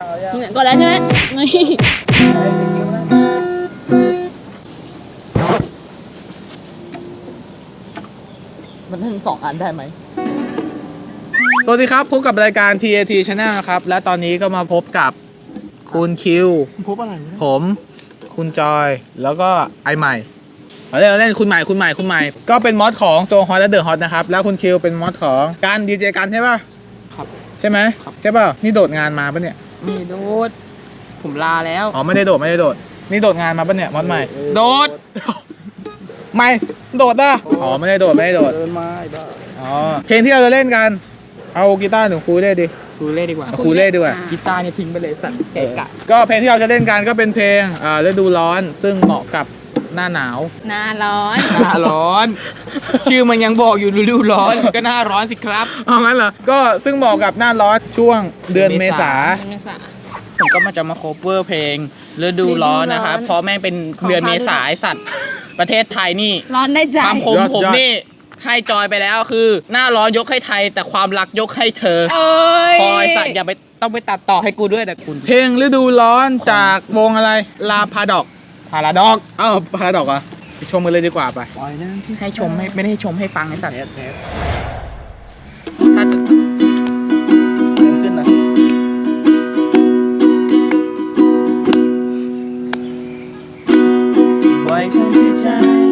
เนี่ยกดแล้วใช่ไหมไม่มันทั้งสองอันได้ไหม สวัสดีครับ พบกับรายการ TAT Channel นะครับ และตอนนี้ก็มาพบกับคุณคิว พบอะไรวะผม คุณจอย แล้วก็ไอใหม่เอาเล่นเอาเล่นคุณใหม่คุณใหม่คุณใหม่ ก็เป็นมอดของโซฮอตและเดอะฮอตนะครับ แล้วคุณคิวเป็นมอดของการดีเจกันใช่ป่ะ ครับ ใช่ไหม ครับ ใช่ป่ะ นี่โดดงานมาปะเนี่ย นี่โดด ผมลาแล้ว อ๋อไม่ได้โดดไม่ได้โดด นี่โดดงานมาปะเนี่ยมอดใหม่ โดด ไม่โดดอะอ๋อไม่ได้โดดไม่ได้โดด เดินมาไอ้บ้าอ๋อเพลงที่เราจะเล่นกัน เอากีตาร์หนึ่งครูเล่นดิดูเล่ดีกว่า เอาครูเล่นดีกว่า กีตาร์เนี่ยทิ้งไปเลยสัตว์เกะกะ ก็เพลงที่เราจะเล่นกันก็เป็นเพลงอ่าฤดูร้อนซึ่งเหมาะกับ หน้าหนาว หน้าร้อน หน้าร้อน ชื่อมันยังบอกอยู่ฤดูร้อน ก็หน้าร้อนสิครับเอางั้นเหรอ ก็ซึ่งเหมาะกับหน้าร้อนช่วงเดือนเมษา เมษา ผมก็มาจะมาโคเวอร์เพลงฤดูร้อนนะครับฤดูร้อนเพราะแม่งเป็นเดือนเมษาไอ้สัตว์ ประเทศไทยนี่ร้อนได้ใจคำคมยอดผมยอดนี่ให้จอยไปแล้วคือ หน้าร้อนยกให้ไทย แต่ความรักยกให้เธอเอ้ยพอไอสัตว์อย่าไปต้องไปตัดต่อให้กูด้วยแต่คุณ เพลงฤดูร้อนจากวงอะไรลาพาดอก พาราดอกอ้าวพาดอกอะไปชมกันเลยดีกว่าไปให้ชมให้ไม่ได้ให้ชมให้ฟังไอสัตว์ถ้าจะขึ้นนะไว้ข้างที่ใจ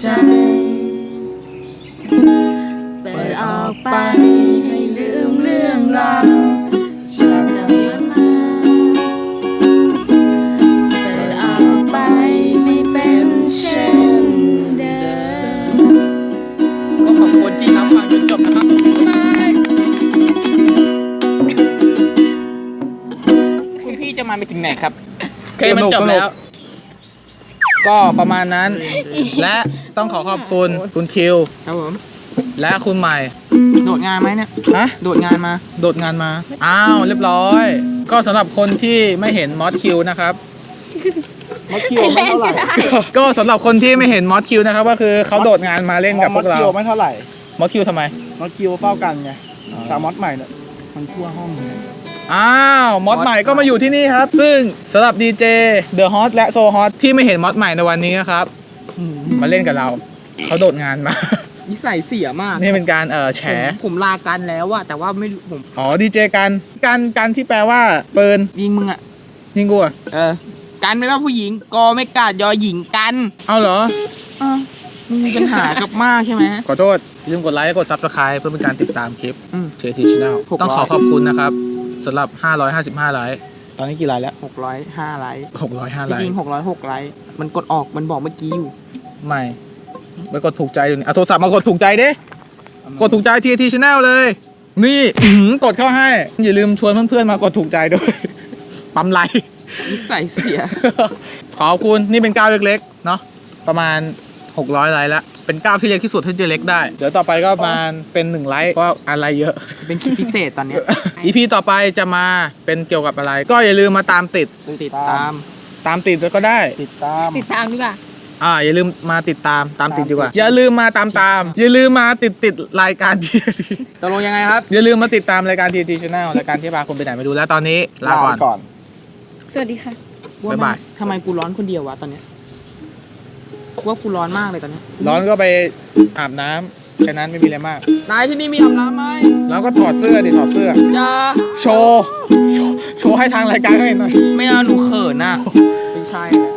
ใจ เปิดออกไปให้ลืมเรื่องราวจากเก่าย้อนมา เปิดออกไปไม่เป็นเช่นเดิม ก็ขอบคุณที่รับฟังจนจบนะครับบ๊ายบายคุณพี่จะมาไปถึงไหนครับเคยมันจบแล้ว ก็ประมาณนั้นและ ต้องขอขอบคุณคุณคิว ครับผม และคุณใหม่ โดดงานไหมเนี่ย ฮะ โดดงานมา โดดงานมา อ้าวเรียบร้อย ก็สำหรับคนที่ไม่เห็นมอสคิวนะครับ มอคิวไม่เท่าไหร่ ก็สำหรับคนที่ไม่เห็นมอสคิวนะครับ ก็คือเขาโดดงานมาเล่นกับพวกเรา มอสคิวไม่เท่าไหร่ มอสคิวทำไม มอสคิวเฝ้ากันไงแต่มอสใหม่เนี่ยทั้งทั่วห้องเลยอ้าวมอดใหม่ก็มาอยู่ที่นี่ครับ ซึ่งสำหรับดีเจเดอะฮอตและโซฮอตที่ไม่เห็นมอดใหม่ในวันนี้นะครับ มาเล่นกับเรา เขาโดดงานมา นิสัยเสียมากนี่เป็นการเอ่อแฉผมผมลากันแล้วอะแต่ว่าไม่รู้ผมอ๋อดีเจกันกันกันที่แปลว่าปืนยิงมึงอะยิงกูอะเออกันไม่ว่าผู้หญิงกอไม่กาดยอหญิงกันเอาเหรออะมึงมีปัญหากับมากใช่ไหม ขอโทษอย่าลืมกดไลค์และกด Subscribe เพื่อเป็นการติดตามคลิป อืมเชทีชแนล600 ต้องขอขอบคุณนะครับสำหรับ 555 ไลค์ ตอนนี้กี่ไลค์แล้วหกร้อยห้าไลค์605จไลริงค์หกร้อยหกไลค์มันกดออกมันบอกเมื่อกี้อยู่ไม่ไปกดถูกใจดูนี่เอาโทรศัพท์มากดถูกใจดิกดถูกใจทีทีชแนลเลย นี่อื้อหือกดเข้าให้ อย่าลืมชวนเพื่อนๆมากดถูกใจด้วย ปั๊มไลค์ นิสัยเสีย ขอบคุณนี่เป็นก้าวเล็กๆ เนาะประมาณ 600 ไลค์แล้ว เป็นก้าวที่เล็กที่สุดที่จะเล็กได้ เดี๋ยวต่อไปก็ประมาณเป็น 1 ไลค์เพราะอะไรเยอะ เป็นคลิปพิเศษตอนเนี้ย อีพีต่อไปจะมาเป็นเกี่ยวกับอะไร ก็อย่าลืมมาตามติดติดตาม ตามติดก็ได้ ติดตาม ติดตามดีกว่าอ่าอย่าลืมมาติดตามตามติดดีกว่า อย่าลืมมาตามตามอย่าลืมมาติดติดรายการทีตกลงยังไงครับ อย่าลืมมาติดตามรายการทีทีชแนลรายการที่พาคุณไปไหนไปดูแล้วตอนนี้ลาก่อน สวัสดีค่ะบ๊ายบายทำไมกูร้อนคนเดียววะตอนเนี้ยว่ากูร้อนมากเลยตอนเนี้ยร้อนก็ไปอาบน้ำแค่นั้นไม่มีอะไรมาก นายที่นี่มีอาบน้ำไหม แล้วก็ถอดเสื้อดิถอดเสื้ออย่าโชว์ โชว์โชว์ให้ทางรายการเขาเห็นหน่อย ไม่เอาหนูเขินน่ะไม่ใช่แหละ